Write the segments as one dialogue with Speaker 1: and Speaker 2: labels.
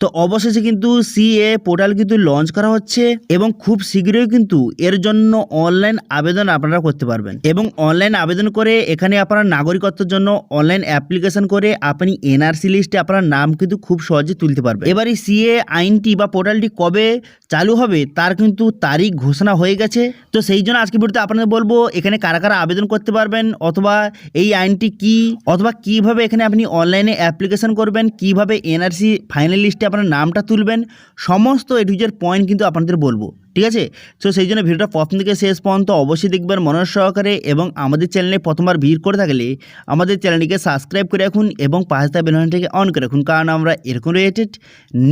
Speaker 1: তো অবশেষে কিন্তু সিএ পোর্টাল কিন্তু লঞ্চ করা হচ্ছে এবং খুব শীঘ্রই কিন্তু এর জন্য অনলাইন আবেদন আপনারা করতে পারবেন। এবং অনলাইন আবেদন করে এখানে আপনার নাগরিকত্বের জন্য অনলাইন অ্যাপ্লিকেশন করে আপনি এনআরসি লিস্টে আপনার নাম কিন্তু খুব সহজে তুলতে পারবেন। এবার এই সিএ আইনটি বা পোর্টালটি কবে চালু হবে তার কিন্তু তারিখ ঘোষণা হয়ে গেছে। তো সেই জন্য আজকে ভিডিওতে আপনাদের বলব এখানে কারা কারা আবেদন করতে পারবেন অথবা এই আইনটি কি? অথবা কীভাবে এখানে আপনি অনলাইনে অ্যাপ্লিকেশন করবেন? কীভাবে এনআরসি ফাইনাল লিস্টে আপনার নামটা তুলবেন, সমস্ত এটুজের পয়েন্ট কিন্তু আপনাদের বলব, ঠিক আছে? তো সেই জন্য ভিডিওটা প্রথম থেকে শেষ পর্যন্ত অবশ্যই দেখবেন মনোজ সহকারে এবং আমাদের চ্যানেলে প্রথমবার ভিড় করে থাকলে আমাদের চ্যানেলটিকে সাবস্ক্রাইব করে রাখুন এবং পাশে থাকা বেলনটিকে অন করে রাখুন, কারণ আমরা এরকম রিলেটেড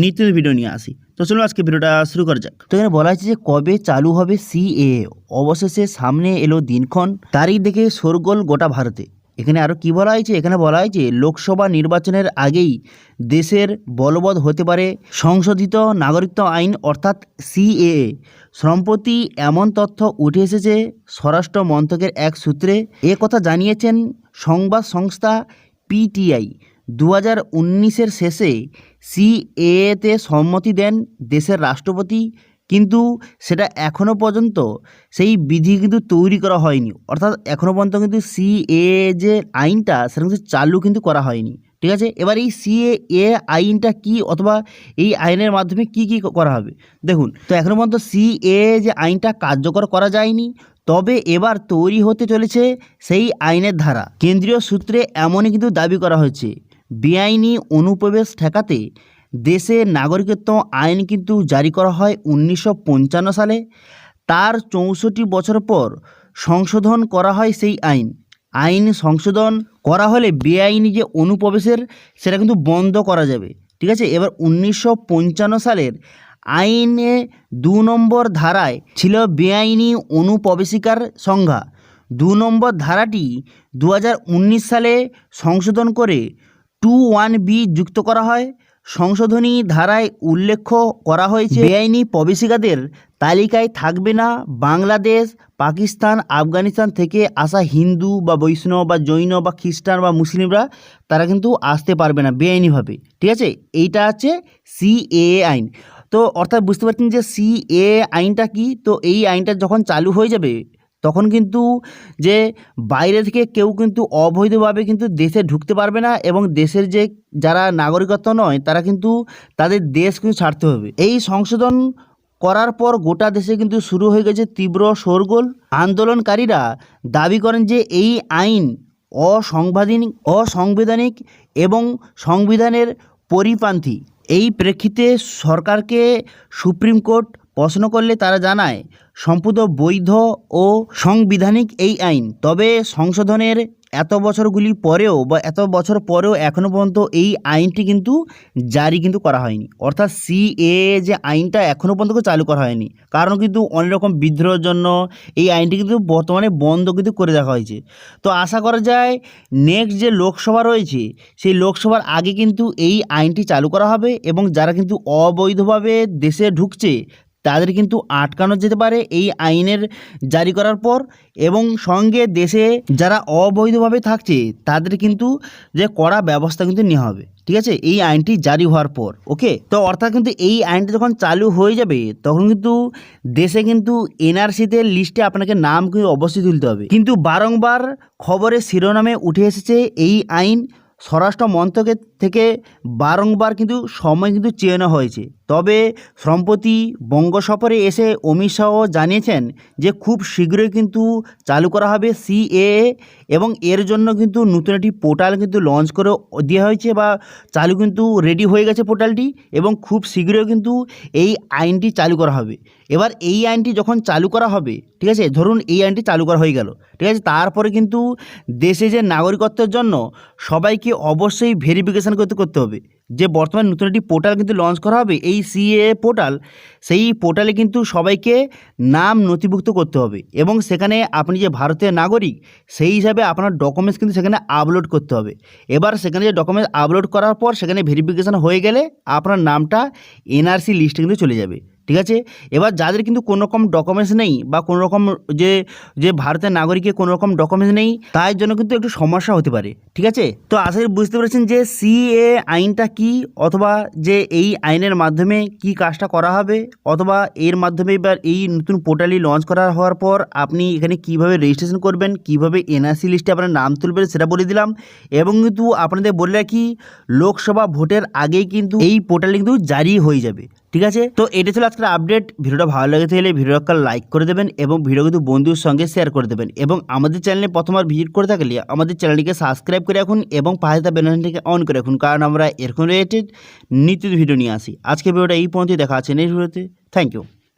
Speaker 1: নিত্য ভিডিও নিয়ে আসি। তো চলুন আজকে ভিডিওটা শুরু করা যাক। তো এখানে বলা হয়েছে যে কবে চালু হবে সিএ অবশেষে সামনে এলো দিনক্ষণ, তারিখ দেখে শোরগোল গোটা ভারতে। এখানে আরও কি বলা হয়েছে? এখানে বলা হয়েছে, লোকসভা নির্বাচনের আগেই দেশের বলবৎ হতে পারে সংশোধিত নাগরিকত্ব আইন, অর্থাৎ সিএএ সম্প্রতি এমন তথ্য উঠে এসেছে, স্বরাষ্ট্র মন্ত্রকের এক সূত্রে। এ কথা জানিয়েছেন সংবাদ সংস্থা পিটিআই দু হাজার উনিশের শেষে সিএতে সম্মতি দেন দেশের রাষ্ট্রপতি কিন্তু সেটা এখনও পর্যন্ত সেই বিধি কিন্তু তৈরি করা হয়নি। অর্থাৎ এখনও পর্যন্ত কিন্তু সিএ যে আইনটা, সেটা কিন্তু চালু কিন্তু করা হয়নি। ঠিক আছে? এবার এই সিএ এ আইনটা কি অথবা এই আইনের মাধ্যমে কি কি করা হবে? দেখুন, তো এখনও পর্যন্ত সিএ যে আইনটা কার্যকর করা যায়নি, তবে এবার তৈরি হতে চলেছে সেই আইনের ধারা। কেন্দ্রীয় সূত্রে এমনই কিন্তু দাবি করা হয়েছে, বেআইনি অনুপ্রবেশ ঠেকাতে দেশে নাগরিকত্ব আইন কিন্তু জারি করা হয় উনিশশো পঞ্চান্ন সালে। তার চৌষট্টি বছর পর সংশোধন করা হয় সেই আইন। আইন সংশোধন করা হলে বেআইনি যে অনুপ্রবেশের, সেটা কিন্তু বন্ধ করা যাবে। ঠিক আছে? এবার উনিশশো পঞ্চান্ন সালের আইনে দু নম্বর ধারায় ছিল বেআইনি অনুপ্রবেশিকার সংজ্ঞা। দু নম্বর ধারাটি দু হাজার উনিশ সালে সংশোধন করে টু ওয়ান বি যুক্ত করা হয়। সংশোধনী ধারায় উল্লেখ করা হয়েছে, বেআইনি প্রবেশিকাদের তালিকায় থাকবে না বাংলাদেশ, পাকিস্তান, আফগানিস্তান থেকে আসা হিন্দু বা বৈষ্ণব বা জৈন বা খ্রিস্টান বা মুসলিমরা, তারা কিন্তু আসতে পারবে না বেআইনিভাবে। ঠিক আছে? এইটা আছে সিএ আইন। তো অর্থাৎ বুঝতে পারছেন যে সিএ আইনটা কি? তো এই আইনটা যখন চালু হয়ে যাবে তখন কিন্তু যে বাইরে থেকে কেউ কিন্তু অবৈধভাবে কিন্তু দেশে ঢুকতে পারবে না এবং দেশের যে যারা নাগরিকত্ব নয়, তারা কিন্তু তাদের দেশ কিন্তু ছাড়তে হবে। এই সংশোধন করার পর গোটা দেশে কিন্তু শুরু হয়ে গেছে তীব্র শোরগোল। আন্দোলনকারীরা দাবি করেন যে এই আইন অসাংবিধানিক অসাংবিধানিক এবং সংবিধানের পরিপন্থী। এই প্রেক্ষিতে সরকারকে সুপ্রিম কোর্ট প্রশ্ন করলে তারা জানায়, সম্পূর্ণ বৈধ ও সাংবিধানিক এই আইন। তবে সংশোধনের এত বছরগুলি পরেও বা এত বছর পরেও এখনও পর্যন্ত এই আইনটি কিন্তু জারি কিন্তু করা হয়নি। অর্থাৎ সিএ যে আইনটা এখনও পর্যন্ত চালু করা হয়নি। কারণ কিন্তু অনেক রকম বিদ্রোহের জন্য এই আইনটি কিন্তু বর্তমানে বন্ধ কিন্তু করে রাখা হয়েছে। তো আশা করা যায়, নেক্সট যে লোকসভা রয়েছে, সেই লোকসভার আগে কিন্তু এই আইনটি চালু করা হবে এবং যারা কিন্তু অবৈধভাবে দেশে ঢুকছে তাদের কিন্তু আটকানো যেতে পারে এই আইনের জারি করার পর এবং সঙ্গে দেশে যারা অবৈধভাবে থাকছে তাদের কিন্তু যে কড়া ব্যবস্থা কিন্তু নেওয়া হবে, ঠিক আছে? এই আইনটি জারি হওয়ার পর ওকে তো অর্থাৎ কিন্তু এই আইনটি যখন চালু হয়ে যাবে, তখন কিন্তু দেশে কিন্তু এনআরসিতে লিস্টে আপনাকে নাম কিন্তু অবশ্যই তুলতে হবে। কিন্তু বারংবার খবরের শিরোনামে উঠে এসেছে এই আইন স্বরাষ্ট্র মন্ত্রকের থেকে বারংবার কিন্তু সময় কিন্তু চেয়ে নেওয়া হয়েছে। তবে সম্প্রতি বঙ্গ সফরে এসে অমিত শাহ জানিয়েছেন যে খুব শীঘ্রই কিন্তু চালু করা হবে সিএ এবং এর জন্য কিন্তু নতুন একটি পোর্টাল কিন্তু লঞ্চ করে দেওয়া হয়েছে বা চালু কিন্তু রেডি হয়ে গেছে পোর্টালটি এবং খুব শীঘ্রই কিন্তু এই আইনটি চালু করা হবে। এবার এই আইনটি যখন চালু করা হবে, ঠিক আছে? ধরুন এই আইনটি চালু করা হয়ে গেল, ঠিক আছে? তারপরে কিন্তু দেশে যে নাগরিকত্বের জন্য সবাইকে অবশ্যই ভেরিফিকেশান করতে করতে হবে। যে বর্তমানে নতুন একটি পোর্টাল কিন্তু লঞ্চ করা হবে, এই সিএ পোর্টাল সেই পোর্টালে কিন্তু সবাইকে নাম নথিভুক্ত করতে হবে এবং সেখানে আপনি যে ভারতীয় নাগরিক, সেই হিসাবে আপনার ডকুমেন্টস কিন্তু সেখানে আপলোড করতে হবে। এবার সেখানে যে ডকুমেন্টস আপলোড করার পর সেখানে ভেরিফিকেশান হয়ে গেলে আপনার নামটা এনআরসি লিস্টে কিন্তু চলে যাবে। ঠিক আছে? এবার যাদের কিন্তু কোনো রকম ডকুমেন্টস নেই বা কোনো রকম যে যে ভারতের নাগরিকের কোনো রকম ডকুমেন্টস নেই, তার জন্য কিন্তু একটু সমস্যা হতে পারে, ঠিক আছে? তো আশা করি বুঝতে পেরেছেন যে সিএ আইনটা কি অথবা যে এই আইনের মাধ্যমে কি কাজটা করা হবে অথবা এর মাধ্যমে এবার এই নতুন পোর্টালি লঞ্চ করা হওয়ার পর আপনি এখানে কীভাবে রেজিস্ট্রেশন করবেন, কীভাবে এনআরসি লিস্টে আপনার নাম তুলবেন সেটা বলে দিলাম। এবং কিন্তু আপনাদের বলে রাখি, লোকসভা ভোটের আগেই কিন্তু এই পোর্টাল কিন্তু জারি হয়ে যাবে ঠিক আছে? তো এটা ছিল আজকের আপডেট ভিডিওটা ভালো লেগে থাকলে ভিডিওটা লাইক করে দেবেন এবং ভিডিও কিন্তু বন্ধুর সঙ্গে শেয়ার করে দেবেন। এবং আমাদের চ্যানেলে প্রথমবার ভিজিট করে থাকলে আমাদের চ্যানেলটিকে সাবস্ক্রাইব করে রাখুন এবং পাশে তার বেলনটিকে অন করে রাখুন। কারণ আমরা এরকম রিলেটেড নিত্য ভিডিও নিয়ে আসি। আজকে ভিডিওটা এই পর্যন্ত দেখা আছে নেক্সট ভিডিওতে থ্যাংক ইউ